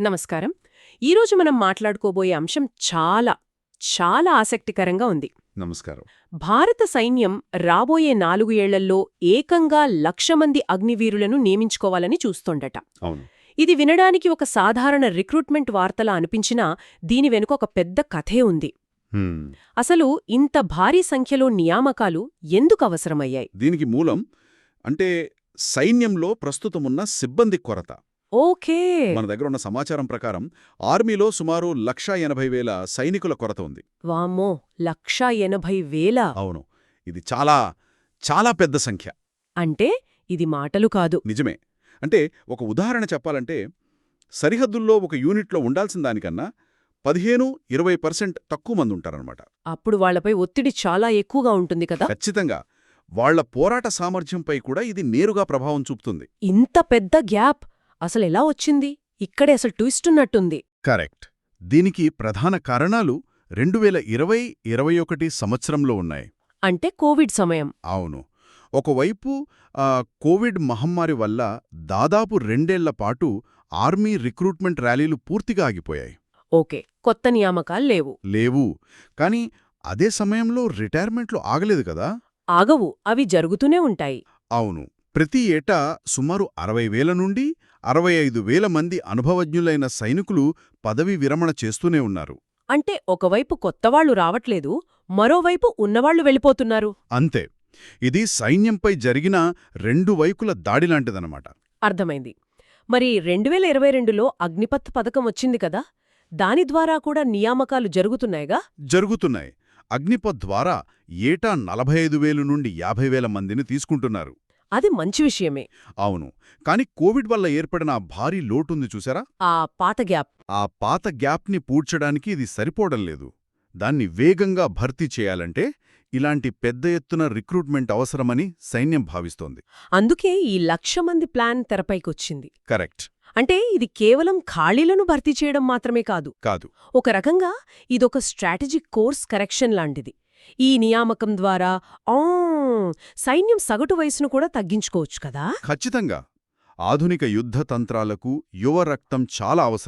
నమస్కారం. ఈరోజు మనం మాట్లాడుకోబోయే అంశం చాలా చాలా ఆసక్తికరంగా ఉంది. నమస్కారం. భారత సైన్యం రాబోయే నాలుగు ఏళ్ళలో ఏకంగా లక్ష మంది అగ్నివీరులను నియమించుకోవాలని చూస్తోండట అవును. ఇది వినడానికి ఒక సాధారణ రిక్రూట్మెంట్ వార్తలా అనిపించినా దీని వెనుక ఒక పెద్ద కథే ఉంది. అసలు ఇంత భారీ సంఖ్యలో నియామకాలు ఎందుకు అవసరమయ్యాయి? దీనికి మూలం అంటే సైన్యంలో ప్రస్తుతమున్న సిబ్బంది కొరత. ఓకే. మన దగ్గర ఉన్న సమాచారం ప్రకారం ఆర్మీలో సుమారు లక్షా ఎనభై వేల సైనికుల కొరత ఉంది. వామ్మో లక్షా ఎనభై వేల. అవును. ఇది చాలా చాలా పెద్ద సంఖ్య. అంటే ఇది మాటలు కాదు. నిజమే. అంటే ఒక ఉదాహరణ చెప్పాలంటే సరిహద్దుల్లో ఒక యూనిట్లో ఉండాల్సిన దానికన్నా పదిహేను ఇరవై పర్సెంట్ తక్కువ మంది ఉంటారనమాట అప్పుడు వాళ్ళపై ఒత్తిడి చాలా ఎక్కువగా ఉంటుంది కదా. ఖచ్చితంగా. వాళ్ళ పోరాట సామర్థ్యంపై కూడా ఇది నేరుగా ప్రభావం చూపుతుంది. ఇంత పెద్ద గ్యాప్. అసలు ఎలా వచ్చింది? ఇక్కడే అసలు ట్విస్ట్ ఉన్నట్టుంది. కరెక్ట్. దీనికి ప్రధాన కారణాలు రెండు వేల ఇరవై ఇరవై ఒకటి సంవత్సరంలో ఉన్నాయి. అంటే కోవిడ్ సమయం. అవును. ఒకవైపు కోవిడ్ మహమ్మారి వల్ల దాదాపు రెండేళ్ళ పాటు ఆర్మీ రిక్రూట్మెంట్ ర్యాలీలు పూర్తిగా ఆగిపోయాయి. ఓకే. కొత్త నియామకాలు లేవు. లేవు. కాని అదే సమయంలో రిటైర్మెంట్లు ఆగలేదు కదా? ఆగవు. అవి జరుగుతూనే ఉంటాయి. అవును. ప్రతి ఏటా సుమారు అరవై వేల నుండి అరవై ఐదు వేల మంది అనుభవజ్ఞులైన సైనికులు పదవీ విరమణ చేస్తూనే ఉన్నారు. అంటే ఒకవైపు కొత్తవాళ్ళు రావట్లేదు మరోవైపు ఉన్నవాళ్ళు వెళ్ళిపోతున్నారు. అంతే. ఇది సైన్యంపై జరిగిన రెండు వైపుల దాడిలాంటిదనమాట అర్థమైంది. మరి రెండు వేల ఇరవై రెండులో అగ్నిపత్ పథకం వచ్చింది కదా? దాని ద్వారా కూడా నియామకాలు జరుగుతున్నాయిగా? జరుగుతున్నాయి. అగ్నిపథ్ ద్వారా ఏటా నలభై ఐదు వేలు నుండి యాభై వేల మందిని తీసుకుంటున్నారు. అది మంచి విషయమే. అవును. కాని కోవిడ్ వల్ల ఏర్పడిన ఆ భారీ లోటుంది చూసారా? ఆ పాత గ్యాప్. ఆ పాత గ్యాప్ని పూడ్చడానికి ఇది సరిపోవడం లేదు. దాన్ని వేగంగా భర్తీ చేయాలంటే ఇలాంటి పెద్ద ఎత్తున రిక్రూట్మెంట్ అవసరమని సైన్యం భావిస్తోంది. అందుకే ఈ లక్ష మంది ప్లాన్ తెరపైకొచ్చింది. కరెక్ట్. అంటే ఇది కేవలం ఖాళీలను భర్తీ చేయడం మాత్రమే కాదు. కాదు. ఒక రకంగా ఇదొక స్ట్రాటజిక్ కోర్స్ కరెక్షన్ లాంటిది. ఈ నియామకం ద్వారా ఆ సైన్యం సగటు వయసును కూడా తగ్గించుకోవచ్చు కదా? ఖచ్చితంగా. ఆధునిక యుద్ధ తంత్రాలకు యువ రక్తం చాలా అవసరం.